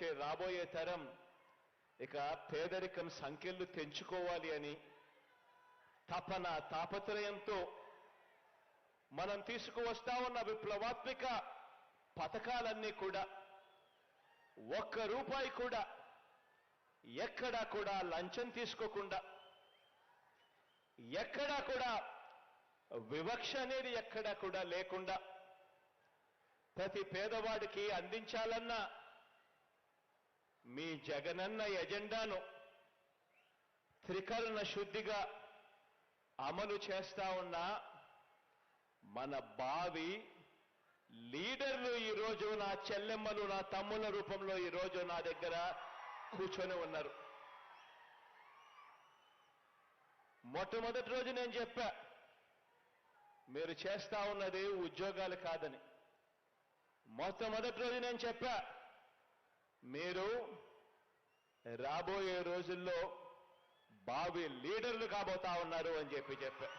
వచ్చే రాబోయే తరం ఇక పేదరికం సంఖ్యలు తెంచుకోవాలి అని తపన తాపత్రయంతో మనం తీసుకువస్తా ఉన్న విప్లవాత్మిక పథకాలన్నీ కూడా ఒక్క రూపాయి కూడా ఎక్కడా కూడా లంచం తీసుకోకుండా ఎక్కడా కూడా వివక్ష అనేది ఎక్కడా కూడా లేకుండా ప్రతి పేదవాడికి అందించాలన్న మీ జగనన్న ఎజెండాను త్రికరణ శుద్ధిగా అమలు చేస్తా ఉన్న మన బావి లీడర్లు ఈరోజు నా చెల్లెమ్మలు నా తమ్ముల రూపంలో ఈరోజు నా దగ్గర కూర్చొని ఉన్నారు. మొట్టమొదటి రోజు నేను చెప్పా మీరు చేస్తా ఉన్నది ఉద్యోగాలు కాదని. మొట్టమొదటి రోజు నేను చెప్పా మీరు రాబోయే రోజుల్లో బావి లీడర్లు కాబోతా ఉన్నారు అని చెప్పి చెప్పారు